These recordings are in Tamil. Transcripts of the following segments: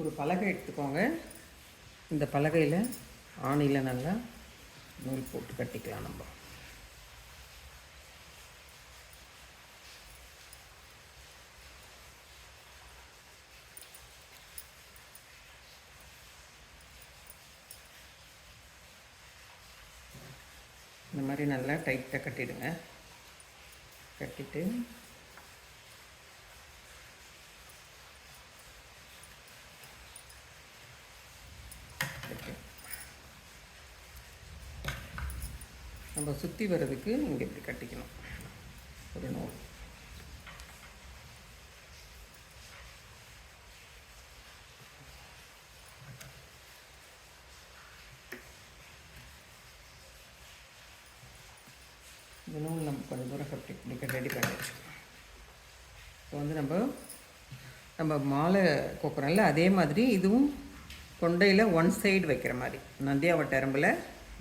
ஒரு பலகை எடுத்துக்கோங்க. இந்த பலகையில் ஆணியில் நல்லா நூல் போட்டு கட்டிக்கலாம் நம்ம. இந்த மாதிரி நல்லா டைட்டாக கட்டிடுங்க. கட்டிட்டு நம்ம சுற்றி வர்றதுக்கு இங்கே இப்படி கட்டிக்கணும். ஒரு நூல். இந்த நூல் நம்ம கொஞ்சம் தூரம் கட்டி இப்படி ரெடி பண்ணி வச்சுக்கணும். இப்போ வந்து நம்ம நம்ம மாலை கோக்குறோம்ல அதே மாதிரி இதுவும் கொண்டையில் ஒன் சைடு வைக்கிற மாதிரி நந்தியாவட்ட எறும்பில்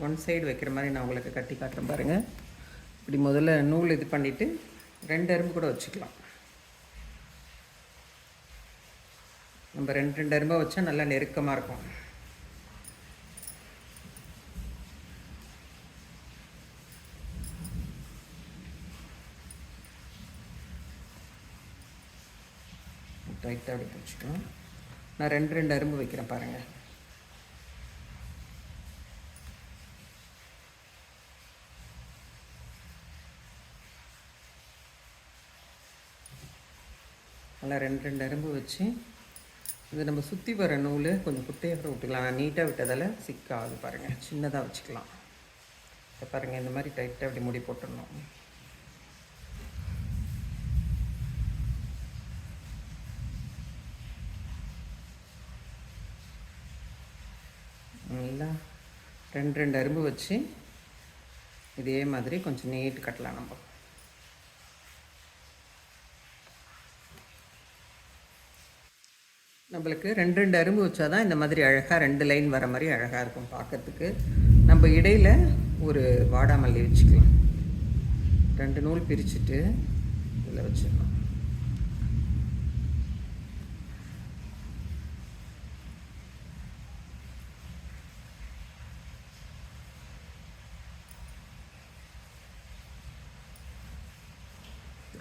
ஒன் சைடு வைக்கிற மாதிரி நான் உங்களுக்கு கட்டி காட்டுறேன் பாருங்கள் இப்படி முதல்ல நூல் இது பண்ணிவிட்டு ரெண்டு அரும்பு கூட வச்சுக்கலாம். நம்ம ரெண்டு ரெண்டு அரும்பாக வச்சா நல்லா நெருக்கமாக இருக்கும். டைட்டாக அப்படி பிடிச்சிக்கணும் நான் ரெண்டு ரெண்டு அரும்பு வைக்கிறேன் பாருங்கள் நல்லா ரெண்டு ரெண்டு அரும்பு வச்சு இது நம்ம சுற்றி வர நூல் கொஞ்சம் குட்டையாக விட்டுக்கலாம். நீட்டாக விட்டதால் சிக்காது பாருங்கள் சின்னதாக வச்சுக்கலாம். இப்போ பாருங்கள் இந்த மாதிரி டைட்டாக அப்படி முடி போட்டுடணும். நல்லா ரெண்டு ரெண்டு அரும்பு வச்சு இதே மாதிரி கொஞ்சம் நீட்டு கட்டலாம் நம்ம. நம்மளுக்கு ரெண்டு ரெண்டு அரும்பு வச்சாதான் இந்த மாதிரி அழகாக ரெண்டு லைன் வர மாதிரி அழகாக இருக்கும் பார்க்கறதுக்கு. நம்ம இடையில் ஒரு வாடாமல்லி வச்சுக்கலாம். ரெண்டு நூல் பிரிச்சுட்டு இதில் வச்சிடணும்.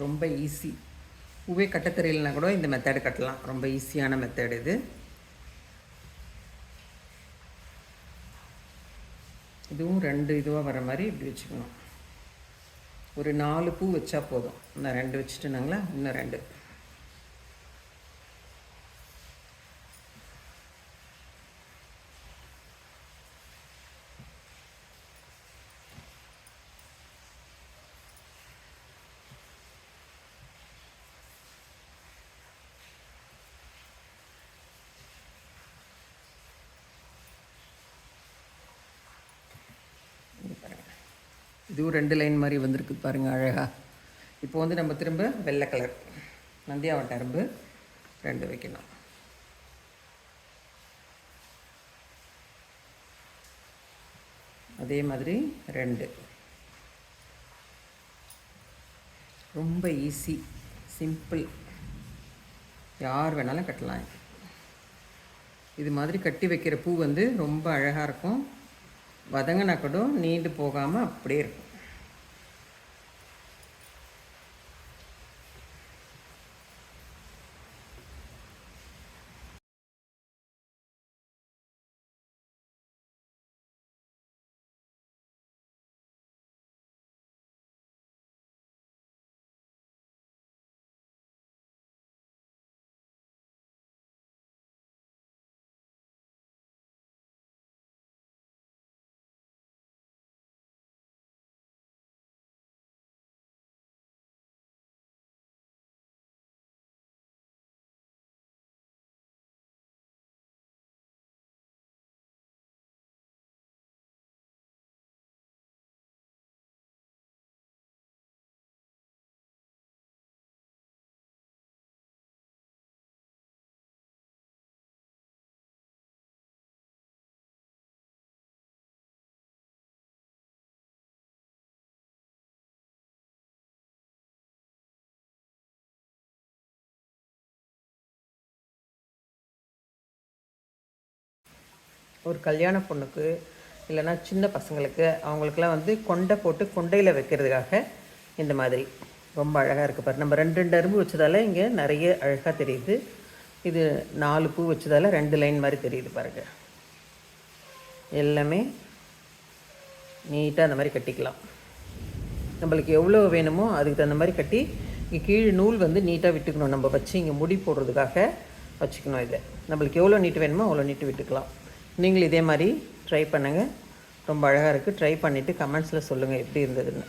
ரொம்ப ஈஸி. பூவே கட்ட தெரியலனா கூட இந்த மெத்தடு கட்டலாம். ரொம்ப ஈஸியான மெத்தடு இது. இதுவும் ரெண்டு இதுவாக வர மாதிரி இப்படி வச்சுக்கணும். ஒரு நாலு பூ வச்சா போதும். இன்னும் ரெண்டு வச்சுட்டுனாங்களா? இன்னும் ரெண்டு இங்க பாருங்க இதுவும் ரெண்டு லைன் மாதிரி வந்திருக்கு பாருங்கள் அழகாக இப்போ வந்து நம்ம திரும்ப வெள்ளை கலர் நந்தியாவட்ட அரும்பு ரெண்டு வைக்கணும். அதே மாதிரி ரெண்டு. ரொம்ப ஈஸி சிம்பிள் யார் வேணாலும் கட்டலாம். இது மாதிரி கட்டி வைக்கிற பூ வந்து ரொம்ப அழகாக இருக்கும். வதங்கினா கூட நீண்டு போகாமல் அப்படியே இருக்கும். ஒரு கல்யாண பொண்ணுக்கு இல்லைன்னா சின்ன பசங்களுக்கு அவங்களுக்குலாம் வந்து கொண்டை போட்டு கொண்டையில் வைக்கிறதுக்காக இந்த மாதிரி. ரொம்ப அழகாக இருக்குது பாரு. நம்ம ரெண்டு ரெண்டு அரும்பு வச்சதால இங்கே நிறைய அழகாக தெரியுது. இது நாலு பூ வச்சதால ரெண்டு லைன் மாதிரி தெரியுது பாருங்க. எல்லாமே நீட்டாக அந்த மாதிரி கட்டிக்கலாம். நம்மளுக்கு எவ்வளோ வேணுமோ அதுக்கு தகுந்த மாதிரி கட்டி இங்கே கீழே நூல் வந்து நீட்டாக விட்டுக்கணும். நம்ம வச்சு இங்கே முடி போடுறதுக்காக வச்சுக்கணும் இதை. நம்மளுக்கு எவ்வளோ நீட்டு வேணுமோ அவ்வளோ நீட்டு விட்டுக்கலாம். நீங்களும் இதே மாதிரி ட்ரை பண்ணுங்கள் ரொம்ப அழகாக இருக்குது ட்ரை பண்ணிவிட்டு கமெண்ட்ஸில் சொல்லுங்கள் எப்படி இருந்ததுன்னு.